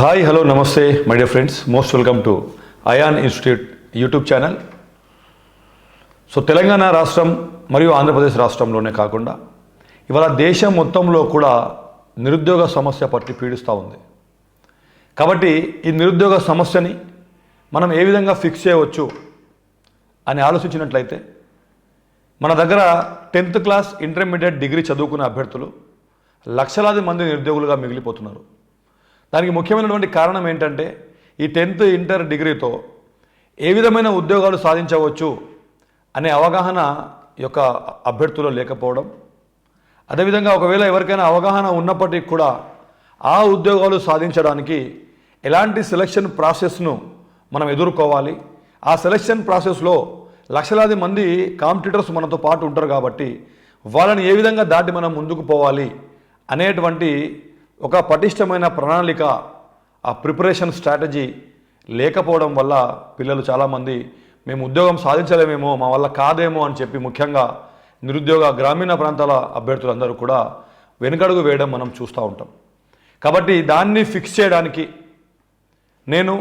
Hi hello నమస్తే my dear friends most welcome to Ayan institute YouTube channel so Telangana రాష్ట్రం మరియు ఆంధ్రప్రదేశ్ రాష్ట్రంలోనే కాకుండా ఇవాళ దేశం మొత్తంలో కూడా నిరుద్యోగ సమస్య పట్టి పీడిస్తూ ఉంది. కాబట్టి ఈ నిరుద్యోగ సమస్యని మనం ఏ విధంగా ఫిక్స్ చేయవచ్చు అని ఆలోచించినట్లయితే మన దగ్గర టెన్త్ క్లాస్ ఇంటర్మీడియట్ డిగ్రీ చదువుకున్న అభ్యర్థులు లక్షలాది మంది నిరుద్యోగులుగా మిగిలిపోతున్నారు. దానికి ముఖ్యమైనటువంటి కారణం ఏంటంటే ఈ టెన్త్ ఇంటర్ డిగ్రీతో ఏ విధమైన ఉద్యోగాలు సాధించవచ్చు అనే అవగాహన యొక్క అభ్యర్థులు లేకపోవడం అదేవిధంగా ఒకవేళ ఎవరికైనా అవగాహన ఉన్నప్పటికీ కూడా ఆ ఉద్యోగాలు సాధించడానికి ఎలాంటి సెలక్షన్ ప్రాసెస్ను మనం ఎదుర్కోవాలి? ఆ సెలక్షన్ ప్రాసెస్లో లక్షలాది మంది కాంపిటీటర్స్ మనతో పాటు ఉంటారు కాబట్టి వాళ్ళని ఏ విధంగా దాటి మనం ముందుకు పోవాలి అనేటువంటి ఒక పటిష్టమైన ప్రణాళిక ఆ ప్రిపరేషన్ స్ట్రాటజీ లేకపోవడం వల్ల పిల్లలు చాలామంది మేము ఉద్యోగం సాధించలేమేమో మా వల్ల కాదేమో అని చెప్పి ముఖ్యంగా నిరుద్యోగ గ్రామీణ ప్రాంతాల అభ్యర్థులందరూ కూడా వెనుకడుగు వేయడం మనం చూస్తూ ఉంటాం. కాబట్టి దాన్ని ఫిక్స్ చేయడానికి నేను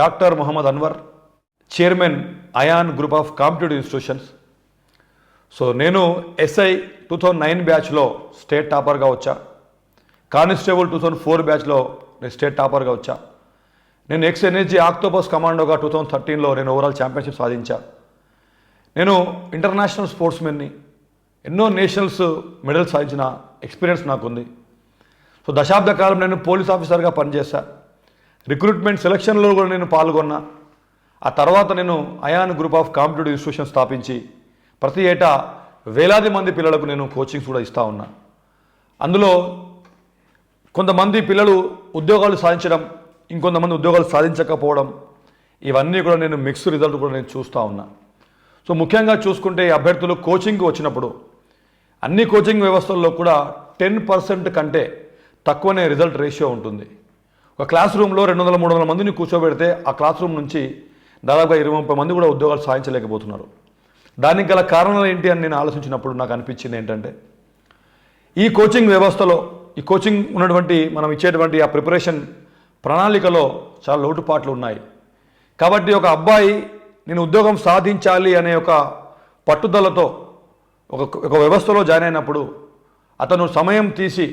doctor Mohammed Anwar chairman Ayan group of competitive institutions. So నేను ఎస్ఐ టూ థౌజండ్ నైన్ బ్యాచ్లో స్టేట్ టాపర్గా వచ్చా. కానిస్టేబుల్ టూ థౌజండ్ ఫోర్ బ్యాచ్లో నేను స్టేట్ టాపర్గా వచ్చా. నేను ఎక్స్ ఎనర్జీ ఆక్టోపస్ కమాండోగా టూ థౌజండ్ థర్టీన్లో నేను ఓవరాల్ ఛాంపియన్షిప్ సాధించా. నేను ఇంటర్నేషనల్ స్పోర్ట్స్మెన్ని ఎన్నో నేషనల్స్ మెడల్స్ సాధించిన ఎక్స్పీరియన్స్ నాకుంది. సో దశాబ్ద కాలం నేను పోలీస్ ఆఫీసర్గా పనిచేశా. రిక్రూట్మెంట్ సెలక్షన్లో కూడా నేను పాల్గొన్నా. ఆ తర్వాత నేను Ayaan group of competitive institution స్థాపించి ప్రతి ఏటా వేలాది మంది పిల్లలకు నేను కోచింగ్స్ కూడా ఇస్తూ ఉన్నా. అందులో కొంతమంది పిల్లలు ఉద్యోగాలు సాధించడం ఇంకొంతమంది ఉద్యోగాలు సాధించకపోవడం ఇవన్నీ కూడా నేను మిక్స్ రిజల్ట్ కూడా నేను చూస్తూ ఉన్నా. సో ముఖ్యంగా చూసుకుంటే ఈ అభ్యర్థులు కోచింగ్కి వచ్చినప్పుడు అన్ని కోచింగ్ వ్యవస్థల్లో కూడా టెన్ పర్సెంట్ కంటే తక్కువనే రిజల్ట్ రేషియో ఉంటుంది. ఒక క్లాస్ రూమ్లో రెండు వందల మూడు వందల మందిని కూర్చోబెడితే ఆ క్లాస్ రూమ్ నుంచి దాదాపుగా ఇరవై ముప్పై మంది కూడా ఉద్యోగాలు సాధించలేకపోతున్నారు. దానికి గల కారణాలు ఏంటి అని నేను ఆలోచించినప్పుడు నాకు అనిపించింది ఏంటంటే ఈ కోచింగ్ వ్యవస్థలో ఈ కోచింగ్ ఉన్నటువంటి మనం ఇచ్చేటువంటి ఆ ప్రిపరేషన్ ప్రణాళికలో చాలా లోటుపాట్లు ఉన్నాయి. కాబట్టి ఒక అబ్బాయి నేను ఉద్యోగం సాధించాలి అనే ఒక పట్టుదలతో ఒక ఒక వ్యవస్థలో జాయిన్ అయినప్పుడు అతను సమయం తీసి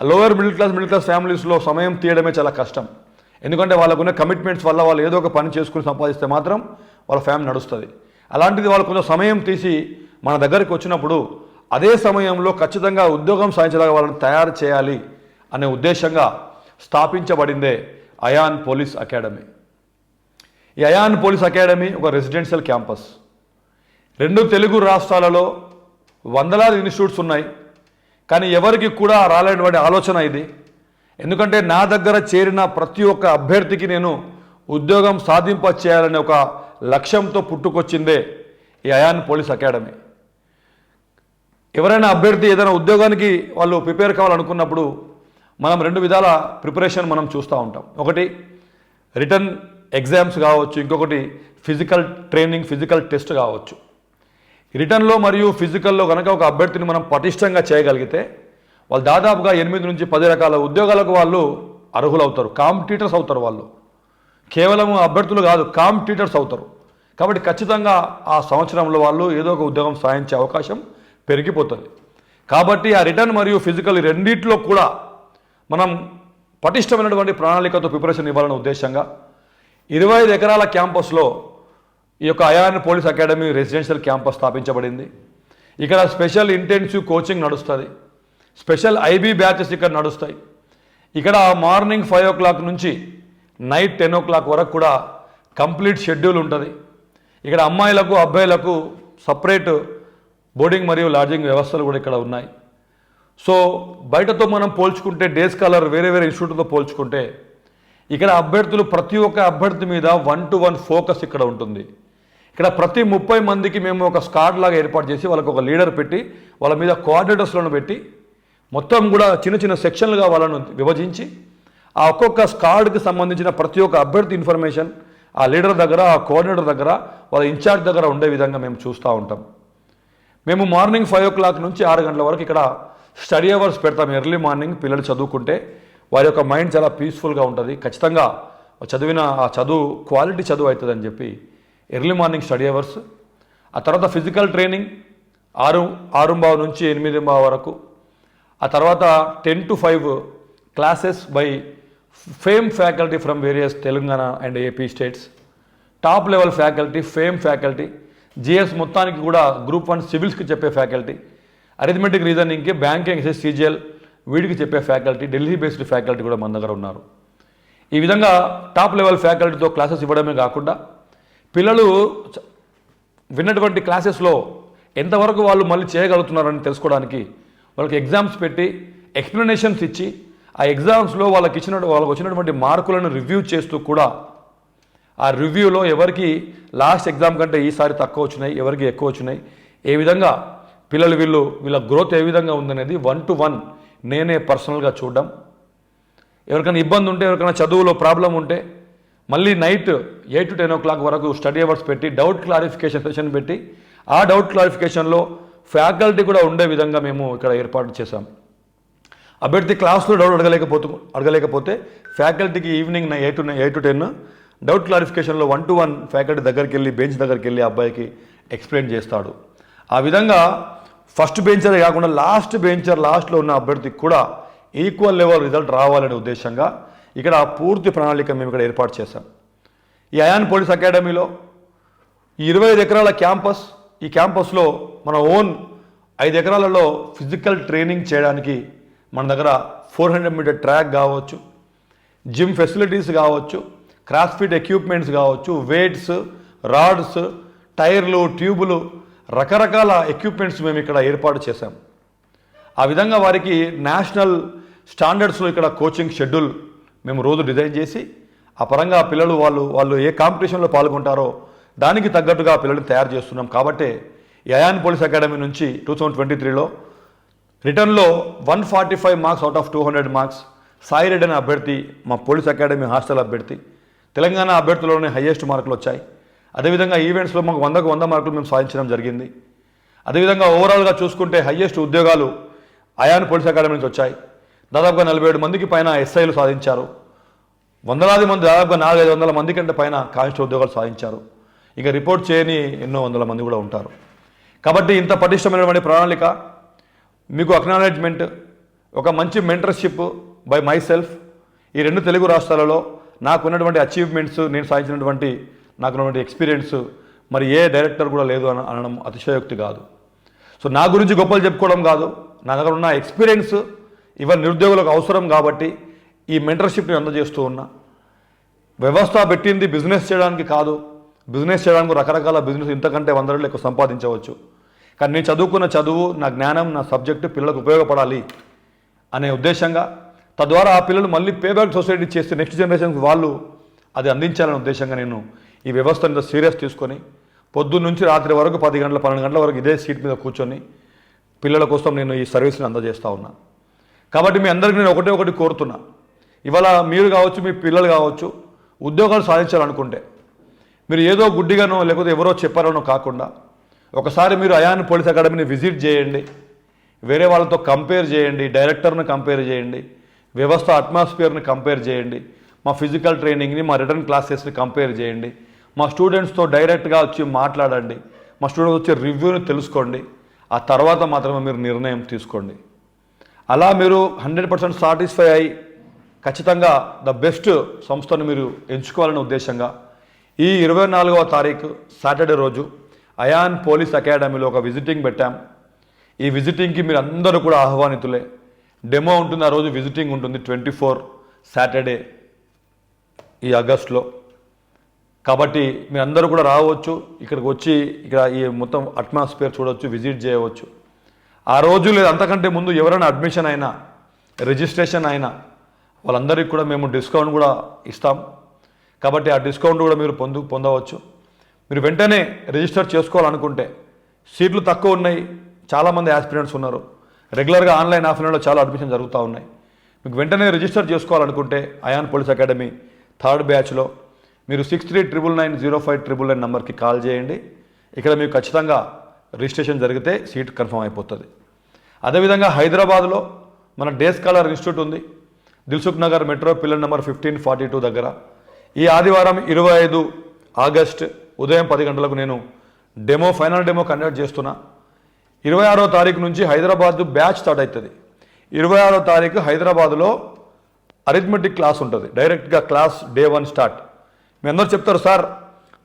lower middle class middle class ఫ్యామిలీస్లో సమయం తీయడమే చాలా కష్టం. ఎందుకంటే వాళ్ళకున్న కమిట్మెంట్స్ వల్ల వాళ్ళు ఏదో ఒక పని చేసుకుని సంపాదిస్తే మాత్రం వాళ్ళ ఫ్యామిలీ నడుస్తుంది. అలాంటిది వాళ్ళు కొంచెం సమయం తీసి మన దగ్గరికి వచ్చినప్పుడు అదే సమయంలో ఖచ్చితంగా ఉద్యోగం సాధించలాగా వాళ్ళని తయారు చేయాలి అనే ఉద్దేశంగా స్థాపించబడిందే అయాన్ పోలీస్ అకాడమీ. ఈ అయాన్ పోలీస్ అకాడమీ ఒక రెసిడెన్షియల్ క్యాంపస్. రెండు తెలుగు రాష్ట్రాలలో వందలాది ఇన్స్టిట్యూట్స్ ఉన్నాయి. కానీ ఎవరికి కూడా రాలేనటువంటి ఆలోచన ఇది. ఎందుకంటే నా దగ్గర చేరిన ప్రతి ఒక్క అభ్యర్థికి నేను ఉద్యోగం సాధింప చేయాలనే ఒక లక్ష్యంతో పుట్టుకొచ్చిందే ఈ అయాన్ పోలీస్ అకాడమీ. ఎవరైనా అభ్యర్థి ఏదైనా ఉద్యోగానికి వాళ్ళు ప్రిపేర్ కావాలనుకున్నప్పుడు మనం రెండు విధాల ప్రిపరేషన్ మనం చూస్తూ ఉంటాం. ఒకటి రిటర్న్ ఎగ్జామ్స్ కావచ్చు ఇంకొకటి ఫిజికల్ ట్రైనింగ్ ఫిజికల్ టెస్ట్ కావచ్చు. రిటర్న్లో మరియు ఫిజికల్లో కనుక ఒక అభ్యర్థిని మనం పటిష్టంగా చేయగలిగితే వాళ్ళు దాదాపుగా ఎనిమిది నుంచి పది రకాల ఉద్యోగాలకు వాళ్ళు అర్హులవుతారు. కాంపిటీటర్స్ అవుతారు వాళ్ళు. కేవలం అభ్యర్థులు కాదు కాంపిటీటర్స్ అవుతారు. కాబట్టి ఖచ్చితంగా ఆ సంవత్సరంలో వాళ్ళు ఏదో ఒక ఉద్యోగం సాధించే అవకాశం పెరిగిపోతుంది. కాబట్టి ఆ రిటర్న్ మరియు ఫిజికల్ రెండిట్లో కూడా మనం పటిష్టమైనటువంటి ప్రణాళికతో ప్రిపరేషన్ ఇవ్వాలనే ఉద్దేశంగా ఇరవై ఐదు ఎకరాల క్యాంపస్లో ఈ యొక్క Ayaan police academy residential campus స్థాపించబడింది. ఇక్కడ స్పెషల్ ఇంటెన్సివ్ కోచింగ్ నడుస్తుంది. స్పెషల్ ఐబీ బ్యాచెస్ ఇక్కడ నడుస్తాయి. ఇక్కడ మార్నింగ్ ఫైవ్ ఓ క్లాక్ నుంచి నైట్ టెన్ ఓ క్లాక్ వరకు కూడా కంప్లీట్ షెడ్యూల్ ఉంటుంది. ఇక్కడ అమ్మాయిలకు అబ్బాయిలకు సపరేట్ బోర్డింగ్ మరియు లాడ్జింగ్ వ్యవస్థలు కూడా ఇక్కడ ఉన్నాయి. సో బయటతో మనం పోల్చుకుంటే డే స్కాలర్ వేరే వేరే ఇన్స్టిట్యూట్తో పోల్చుకుంటే ఇక్కడ అభ్యర్థులు ప్రతి ఒక్క అభ్యర్థి మీద వన్ టు వన్ ఫోకస్ ఇక్కడ ఉంటుంది. ఇక్కడ ప్రతి ముప్పై మందికి మేము ఒక స్కాడ్ లాగా ఏర్పాటు చేసి వాళ్ళకు ఒక లీడర్ పెట్టి వాళ్ళ మీద కోఆర్డినేటర్స్లను పెట్టి మొత్తం కూడా చిన్న చిన్న సెక్షన్లుగా వాళ్ళను విభజించి ఆ ఒక్కొక్క స్కాడ్కి సంబంధించిన ప్రతి ఒక్క అభ్యర్థి ఇన్ఫర్మేషన్ ఆ లీడర్ దగ్గర ఆ కోఆర్డినేటర్ దగ్గర వాళ్ళ ఇన్ఛార్జ్ దగ్గర ఉండే విధంగా మేము చూస్తూ ఉంటాం. మేము మార్నింగ్ ఫైవ్ ఓ క్లాక్ నుంచి ఆరు గంటల వరకు ఇక్కడ స్టడీ అవర్స్ పెడతాం ఎర్లీ మార్నింగ్ పిల్లలు చదువుకుంటే. వారి యొక్క మైండ్ చాలా పీస్ఫుల్గా ఉంటుంది. ఖచ్చితంగా చదివిన ఆ చదువు క్వాలిటీ చదువు అవుతుందని చెప్పి ఎర్లీ మార్నింగ్ స్టడీ అవర్స్. ఆ తర్వాత ఫిజికల్ ట్రైనింగ్ ఆరు ఆరుంబావ నుంచి ఎనిమిదింబావ వరకు. ఆ తర్వాత ten to five classes by fame faculty from various Telangana and AP states. Top level faculty fame faculty GS మొత్తానికి కూడా గ్రూప్ వన్ సివిల్స్కి చెప్పే ఫ్యాకల్టీ అరిథమెటిక్ రీజనింగ్కి బ్యాంకింగ్ ఎస్ఎస్ వీడికి చెప్పే ఫ్యాకల్టీ ఢిల్లీ బేస్డ్ ఫ్యాకల్టీ కూడా మన దగ్గర ఉన్నారు. ఈ విధంగా టాప్ లెవెల్ ఫ్యాకల్టీతో క్లాసెస్ ఇవ్వడమే కాకుండా పిల్లలు విన్నటువంటి క్లాసెస్లో ఎంతవరకు వాళ్ళు మళ్ళీ చేయగలుగుతున్నారని తెలుసుకోవడానికి వాళ్ళకి ఎగ్జామ్స్ పెట్టి ఎక్స్ప్లెనేషన్స్ ఇచ్చి ఆ ఎగ్జామ్స్లో వాళ్ళకి ఇచ్చిన వాళ్ళకి వచ్చినటువంటి మార్కులను రివ్యూ చేస్తూ కూడా ఆ రివ్యూలో ఎవరికి లాస్ట్ ఎగ్జామ్ కంటే ఈసారి తక్కువ వచ్చినాయి ఎవరికి ఎక్కువ వచ్చినాయి ఏ విధంగా పిల్లలు వీళ్ళు వీళ్ళ గ్రోత్ ఏ విధంగా ఉందనేది వన్ టు వన్ నేనే పర్సనల్గా చూడడం. ఎవరికైనా ఇబ్బంది ఉంటే ఎవరికైనా చదువులో ప్రాబ్లం ఉంటే మళ్ళీ night eight to ten o'clock వరకు స్టడీ అవర్స్ పెట్టి డౌట్ క్లారిఫికేషన్ సెషన్ పెట్టి ఆ డౌట్ క్లారిఫికేషన్లో ఫ్యాకల్టీ కూడా ఉండే విధంగా మేము ఇక్కడ ఏర్పాటు చేశాం. అభ్యర్థి క్లాస్లో డౌట్ అడగలేకపోతూ అడగలేకపోతే ఫ్యాకల్టీకి evening eight to eight to ten doubt క్లారిఫికేషన్లో one to one faculty దగ్గరికి వెళ్ళి బెంచ్ దగ్గరికి వెళ్ళి అబ్బాయికి ఎక్స్ప్లెయిన్ చేస్తాడు. ఆ విధంగా ఫస్ట్ బెంచర్ కాకుండా లాస్ట్ బెంచర్ లాస్ట్లో ఉన్న అభ్యర్థికి కూడా ఈక్వల్ లెవెల్ రిజల్ట్ రావాలనే ఉద్దేశంగా ఇక్కడ పూర్తి ప్రణాళిక మేము ఇక్కడ ఏర్పాటు చేశాం. ఈ అయాన్ పోలీస్ అకాడమీలో ఈ ఇరవై ఐదు ఎకరాల క్యాంపస్ ఈ క్యాంపస్లో మన ఓన్ ఐదు ఎకరాలలో ఫిజికల్ ట్రైనింగ్ చేయడానికి మన దగ్గర ఫోర్ హండ్రెడ్ మీటర్ ట్రాక్ కావచ్చు జిమ్ ఫెసిలిటీస్ కావచ్చు క్రాస్ఫిట్ ఎక్విప్మెంట్స్ కావచ్చు వెయిట్స్ రాడ్స్ టైర్లు ట్యూబులు రకరకాల ఎక్విప్మెంట్స్ మేము ఇక్కడ ఏర్పాటు చేశాం. ఆ విధంగా వారికి నేషనల్ స్టాండర్డ్స్లో ఇక్కడ కోచింగ్ షెడ్యూల్ మేము రోజు డిజైన్ చేసి ఆ పరంగా పిల్లలు వాళ్ళు వాళ్ళు ఏ కాంపిటీషన్లో పాల్గొంటారో దానికి తగ్గట్టుగా పిల్లల్ని తయారు చేస్తున్నాం. కాబట్టి యయాన్ పోలీస్ అకాడమీ నుంచి టూ థౌజండ్ ట్వంటీ త్రీలో రిటర్న్లో one forty five marks out of two hundred marks Sai Reddy అనే అభ్యర్థి మా పోలీస్ అకాడమీ హాస్టల్ అభ్యర్థి. తెలంగాణ అభ్యర్థుల్లోనే హయ్యెస్ట్ మార్కులు వచ్చాయి. అదేవిధంగా ఈవెంట్స్లో మాకు వందకు వంద మార్కులు మేము సాధించడం జరిగింది. అదేవిధంగా ఓవరాల్గా చూసుకుంటే హయ్యెస్ట్ ఉద్యోగాలు అయాన్ పోలీస్ అకాడమీ నుంచి వచ్చాయి. దాదాపుగా నలభై ఏడు మందికి పైన ఎస్ఐలు సాధించారు. వందలాది మంది దాదాపుగా నాలుగైదు వందల మంది కంటే పైన కానిస్టేబుల్ ఉద్యోగాలు సాధించారు. ఇక రిపోర్ట్ చేయని ఎన్నో వందల మంది కూడా ఉంటారు. కాబట్టి ఇంత పటిష్టమైనటువంటి ప్రణాళిక మీకు అక్నాలెడ్జ్మెంట్ ఒక మంచి మెంటర్షిప్ బై మై సెల్ఫ్ ఈ రెండు తెలుగు రాష్ట్రాలలో నాకున్నటువంటి అచీవ్మెంట్స్ నేను సాధించినటువంటి నాకున్నటువంటి ఎక్స్పీరియన్స్ మరి ఏ డైరెక్టర్ కూడా లేదు అని అనడం అతిశయోక్తి కాదు. సో నా గురించి గొప్పలు చెప్పుకోవడం కాదు. నా దగ్గర ఉన్న ఎక్స్పీరియన్స్ ఇవన్నీ నిరుద్యోగులకు అవసరం కాబట్టి ఈ మెంటర్షిప్ని అందజేస్తూ ఉన్నా. వ్యవస్థ పెట్టింది బిజినెస్ చేయడానికి కాదు. బిజినెస్ చేయడానికి రకరకాల బిజినెస్ ఇంతకంటే వంద రెట్లు ఎక్కువ సంపాదించవచ్చు. కానీ నేను చదువుకున్న చదువు నా జ్ఞానం నా సబ్జెక్టు పిల్లలకు ఉపయోగపడాలి అనే ఉద్దేశంగా తద్వారా ఆ పిల్లలు మళ్ళీ పేబ్యాక్ సొసైటీ చేస్తే నెక్స్ట్ జనరేషన్కి వాళ్ళు అది అందించాలనే ఉద్దేశంగా నేను ఈ వ్యవస్థను ఇంత సీరియస్ తీసుకొని పొద్దున్న నుంచి రాత్రి వరకు పది గంటల పన్నెండు గంటల వరకు ఇదే సీట్ మీద కూర్చొని పిల్లల కోసం నేను ఈ సర్వీస్ని అందజేస్తూ ఉన్నా. కాబట్టి మీ అందరికీ నేను ఒకటే ఒకటి కోరుతున్నా. ఇవాళ మీరు కావచ్చు మీ పిల్లలు కావచ్చు ఉద్యోగాలు సాధించాలనుకుంటే మీరు ఏదో గుడ్డిగానో లేకపోతే ఎవరో చెప్పారనో కాకుండా ఒకసారి మీరు అయాన్ పోలీస్ అకాడమీని విజిట్ చేయండి. వేరే వాళ్ళతో కంపేర్ చేయండి డైరెక్టర్ను కంపేర్ చేయండి. వ్యవస్థ అట్మాస్ఫియర్ని కంపేర్ చేయండి. మా ఫిజికల్ ట్రైనింగ్ని మా రిటర్న్ క్లాసెస్ని కంపేర్ చేయండి. మా స్టూడెంట్స్తో డైరెక్ట్గా వచ్చి మాట్లాడండి. మా స్టూడెంట్స్ వచ్చే రివ్యూని తెలుసుకోండి. ఆ తర్వాత మాత్రమే మీరు నిర్ణయం తీసుకోండి. అలా మీరు హండ్రెడ్ పర్సెంట్ సాటిస్ఫై అయి ఖచ్చితంగా ద బెస్ట్ సంస్థను మీరు ఎంచుకోవాలనే ఉద్దేశంగా ఈ ఇరవై నాలుగవ తారీఖు సాటర్డే రోజు అయాన్ పోలీస్ అకాడమీలో ఒక విజిటింగ్ పెట్టాం. ఈ విజిటింగ్కి మీరు అందరూ కూడా ఆహ్వానితులే. డెమో ఉంటుంది ఆ రోజు విజిటింగ్ ఉంటుంది ట్వంటీ ఫోర్ సాటర్డే ఈ ఆగస్ట్లో కాబట్టి మీరు అందరూ కూడా రావచ్చు ఇక్కడికి వచ్చి ఇక్కడ ఈ మొత్తం అట్మాస్ఫియర్ చూడవచ్చు విజిట్ చేయవచ్చు. ఆ రోజు లేదా అంతకంటే ముందు ఎవరైనా అడ్మిషన్ అయినా రిజిస్ట్రేషన్ అయినా వాళ్ళందరికీ కూడా మేము డిస్కౌంట్ కూడా ఇస్తాం. కాబట్టి ఆ డిస్కౌంట్ కూడా మీరు పొందు పొందవచ్చు. మీరు వెంటనే రిజిస్టర్ చేసుకోవాలనుకుంటే సీట్లు తక్కువ ఉన్నాయి చాలామంది ఆస్పిరెంట్స్ ఉన్నారు. రెగ్యులర్గా ఆన్లైన్ ఆఫ్లైన్లో చాలా అడ్మిషన్ జరుగుతూ ఉన్నాయి. మీకు వెంటనే రిజిస్టర్ చేసుకోవాలనుకుంటే అయాన్ పోలీస్ అకాడమీ థర్డ్ బ్యాచ్లో మీరు six three triple nine zero five triple nine నెంబర్కి కాల్ చేయండి. ఇక్కడ మీకు ఖచ్చితంగా రిజిస్ట్రేషన్ జరిగితే సీట్ కన్ఫర్మ్ అయిపోతుంది. అదేవిధంగా హైదరాబాద్లో మన డే స్కాలర్ ఇన్స్టిట్యూట్ ఉంది. Dilsukh Nagar metro pillar number fifteen forty two దగ్గర. ఈ ఆదివారం ఇరవై ఐదు ఆగస్ట్ ఉదయం పది గంటలకు నేను డెమో ఫైనల్ డెమో కండక్ట్ చేస్తున్నా. ఇరవై ఆరో తారీఖు నుంచి హైదరాబాద్ బ్యాచ్ స్టార్ట్ అవుతుంది. ఇరవై ఆరో తారీఖు హైదరాబాద్లో అరిథమెటిక్ క్లాస్ ఉంటుంది. డైరెక్ట్గా క్లాస్ డే వన్ స్టార్ట్. మీ అందరూ చెప్తారు సార్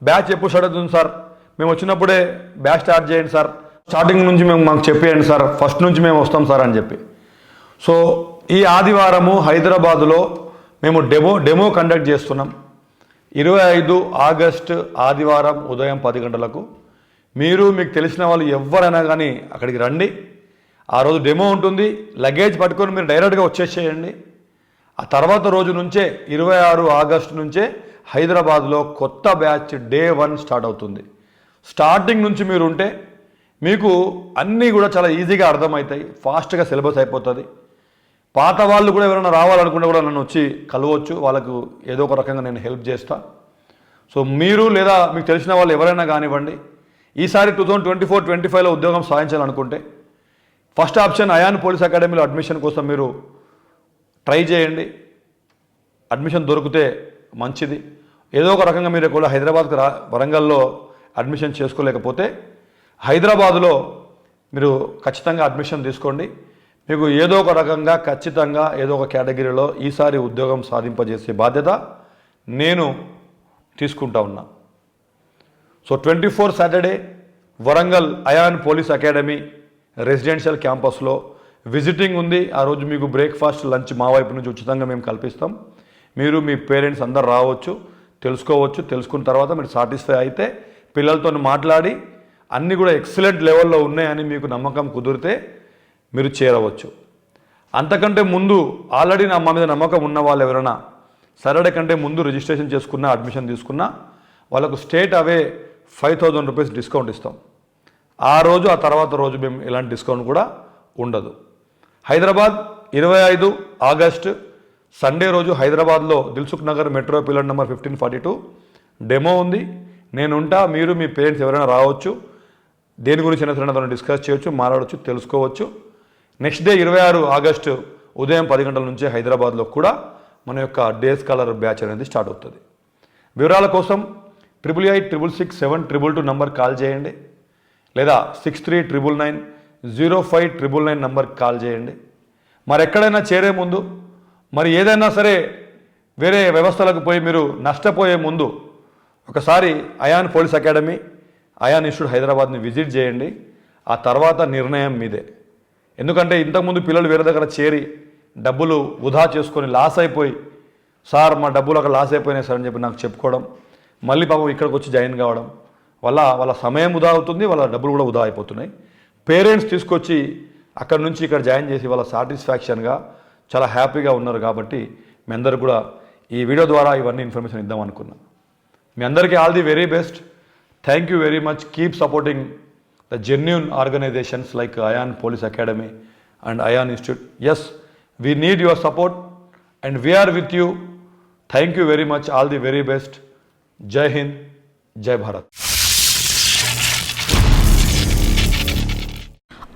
బ్యాచ్ ఎప్పుడు స్టార్ట్ అవుతుంది సార్? మేము వచ్చినప్పుడే బ్యాచ్ స్టార్ట్ చేయండి సార్. స్టార్టింగ్ నుంచి మేము మాకు చెప్పేయండి సార్. ఫస్ట్ నుంచి మేము వస్తాం సార్ అని చెప్పి. సో ఈ ఆదివారము హైదరాబాదులో మేము డెమో డెమో కండక్ట్ చేస్తున్నాం. ఇరవై ఐదు ఆగస్ట్ ఆదివారం ఉదయం పది గంటలకు మీరు మీకు తెలిసిన వాళ్ళు ఎవరైనా కానీ అక్కడికి రండి. ఆ రోజు డెమో ఉంటుంది. లగేజ్ పట్టుకొని మీరు డైరెక్ట్గా వచ్చేసేయండి. ఆ తర్వాత రోజు నుంచే ఇరవై ఆరు ఆగస్టు నుంచే హైదరాబాద్లో కొత్త బ్యాచ్ డే వన్ స్టార్ట్ అవుతుంది. స్టార్టింగ్ నుంచి మీరు ఉంటే మీకు అన్నీ కూడా చాలా ఈజీగా అర్థమవుతాయి. ఫాస్ట్గా సిలబస్ అయిపోతుంది. పాత వాళ్ళు కూడా ఎవరైనా రావాలనుకుంటే కూడా నన్ను వచ్చి కలవచ్చు. వాళ్ళకు ఏదో ఒక రకంగా నేను హెల్ప్ చేస్తా. సో మీరు లేదా మీకు తెలిసిన వాళ్ళు ఎవరైనా కానివ్వండి ఈసారి two thousand twenty four twenty ఫైవ్లో ఉద్యోగం సాధించాలనుకుంటే ఫస్ట్ ఆప్షన్ అయాన్ పోలీస్ అకాడమీలో అడ్మిషన్ కోసం మీరు ట్రై చేయండి. అడ్మిషన్ దొరికితే మంచిది. ఏదో ఒక రకంగా మీరు కూడా హైదరాబాద్కి రా వరంగల్లో అడ్మిషన్ చేసుకోలేకపోతే హైదరాబాదులో మీరు ఖచ్చితంగా అడ్మిషన్ తీసుకోండి. మీకు ఏదో ఒక రకంగా ఖచ్చితంగా ఏదో ఒక కేటగిరీలో ఈసారి ఉద్యోగం సాధింపజేసే బాధ్యత నేను తీసుకుంటా ఉన్నా. So twenty four Saturday Warangal Ayaan police academy residential క్యాంపస్లో విజిటింగ్ ఉంది. ఆ రోజు మీకు బ్రేక్ఫాస్ట్ లంచ్ మా వైపు నుంచి ఉచితంగా మేము కల్పిస్తాం. మీరు మీ పేరెంట్స్ అందరు రావచ్చు తెలుసుకోవచ్చు తెలుసుకున్న తర్వాత మీరు సాటిస్ఫై అయితే పిల్లలతో మాట్లాడి అన్నీ కూడా ఎక్సలెంట్ లెవెల్లో ఉన్నాయని మీకు నమ్మకం కుదిరితే మీరు చేరవచ్చు. అంతకంటే ముందు ఆల్రెడీ నా మా మీద నమ్మకం ఉన్న వాళ్ళు ఎవరైనా సాటర్డే కంటే ముందు రిజిస్ట్రేషన్ చేసుకున్నా అడ్మిషన్ తీసుకున్నా వాళ్ళకు స్టేట్ అవే ఫైవ్ థౌజండ్ రూపీస్ డిస్కౌంట్ ఇస్తాం. ఆ రోజు ఆ తర్వాత రోజు మేము ఇలాంటి డిస్కౌంట్ కూడా ఉండదు. హైదరాబాద్ ఇరవై ఐదు ఆగస్ట్ సండే రోజు హైదరాబాద్లో Dilsukh Nagar metro pillar number fifteen forty two demo ఉంది. నేనుంటా మీరు మీ పేరెంట్స్ ఎవరైనా రావచ్చు. దేని గురించి అయినా డిస్కస్ చేయొచ్చు మాట్లాడవచ్చు తెలుసుకోవచ్చు. నెక్స్ట్ డే ఇరవై ఆరు ఆగస్టు ఉదయం పది గంటల నుంచి హైదరాబాద్లో కూడా మన యొక్క డే స్కాలర్ బ్యాచ్ అనేది స్టార్ట్ అవుతుంది. వివరాల కోసం triple eight triple six seven triple two number call చేయండి. లేదా six three triple nine zero five triple nine number call చేయండి. మరి ఎక్కడైనా చేరే ముందు మరి ఏదైనా సరే వేరే వ్యవస్థలకు పోయి మీరు నష్టపోయే ముందు ఒకసారి Ayaan police academy Ayaan institute హైదరాబాద్ని విజిట్ చేయండి. ఆ తర్వాత నిర్ణయం మీదే. ఎందుకంటే ఇంతకుముందు పిల్లలు వేరే దగ్గర చేరి డబ్బులు వృధా చేసుకొని లాస్ అయిపోయి సార్ మా డబ్బులు అక్కడ లాస్ అయిపోయినాయి సార్ అని చెప్పి నాకు చెప్పుకోవడం మళ్ళీ పాపం ఇక్కడికి వచ్చి జాయిన్ కావడం వల్ల వాళ్ళ సమయం వృధా అవుతుంది వాళ్ళ డబ్బులు కూడా వృధా అయిపోతున్నాయి. పేరెంట్స్ తీసుకొచ్చి అక్కడ నుంచి ఇక్కడ జాయిన్ చేసి వాళ్ళ సాటిస్ఫాక్షన్గా చాలా హ్యాపీగా ఉన్నారు కాబట్టి మీ అందరు కూడా ఈ వీడియో ద్వారా ఇవన్నీ ఇన్ఫర్మేషన్ ఇద్దాం అనుకున్నా. మీ అందరికీ all the very best. Thank you very much keep supporting the genuine organisations like Ayaan police academy and Ayaan institute as we need your support and we are with you thank you very much all the very best Jai Hind Jai Bharat.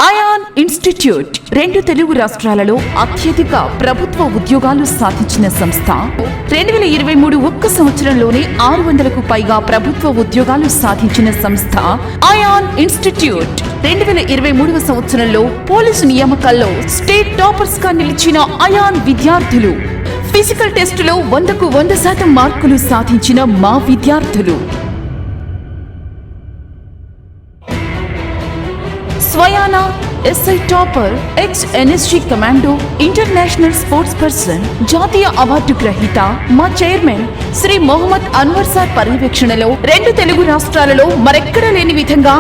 Ion institute రెండు తెలుగు రాష్ట్రాలలో అత్యధిక ప్రభుత్వ ఉద్యోగాలు సాధించిన సంస్థ. రెండు వేల ఇరవై మూడు ఒక్క సంవత్సరంలోనే ఆరు వందలకు పైగా ప్రభుత్వ ఉద్యోగాలు సాధించిన సంస్థ. అయాన్ ఇన్స్టిట్యూట్ రెండు వేల ఇరవై మూడవ సంవత్సరంలో పోలీసు నియామకాల్లో స్టేట్ టాపర్స్గా నిలిచిన అయాన్ విద్యార్థులు ఫిజికల్ టెస్టులో వందకు వంద శాతం మార్కులు సాధించిన మా విద్యార్థులు. స్వయానా SI topper ex NSG commando international sports person జాతీయ అవార్డు గ్రహీత మా చైర్మన్ శ్రీ మొహమ్మద్ అన్వర్ సార్ పర్యవేక్షణలో రెండు తెలుగు రాష్ట్రాలలో మరెక్కడా లేని విధంగా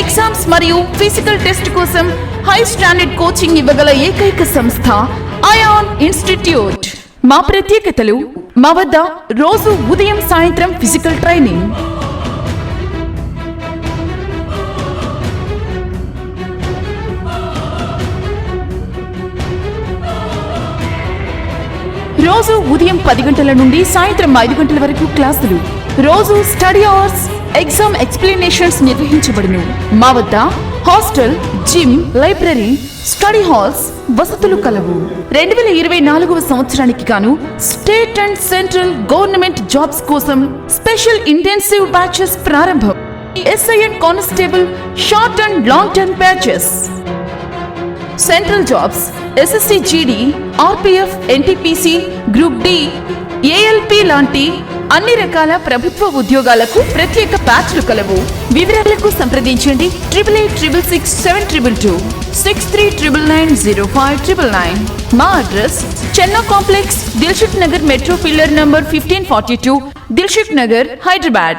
ఎగ్జామ్స్ మరియు ఫిజికల్ టెస్ట్ కోసం హై స్టాండర్డ్ కోచింగ్ ఇవ్వగల ఏకైక సంస్థ అయాన్ ఇన్స్టిట్యూట్. మా ప్రత్యేకతలు మా వద్ద రోజు ఉదయం సాయంత్రం ఫిజికల్ ట్రైనింగ్ రోజు ఉదయం పది గంటల నుండి సాయంత్రం ఐదు గంటల వరకు క్లాసులు. రోజు స్టడీ అవర్స్ ఎగ్జామ్ ఎక్స్ప్లెనేషన్స్ నిర్వహించబడును. మా వద్ద hostel gym library study halls వసతులు కలవు. రెండు వేల ఇరవై నాలుగవ సంవత్సరానికి గాను state and central government jobs కోసం స్పెషల్ ఇంటెన్సివ్ బ్యాచెస్ ప్రారంభం. SI and constable short and long term batches. Central jobs SSC GD RPF NTPC group D ALP లాంటి అన్ని రకాల ప్రభుత్వ ఉద్యోగాలకు ప్రత్యేక బ్యాచ్లు కలవు. వివరాలకు సంప్రదించండి triple eight triple six seven triple two six three triple nine zero five triple nine మా address చెన్నో complex Dilsukh Nagar metro pillar number fifteen forty two Dilsukh Nagar Hyderabad.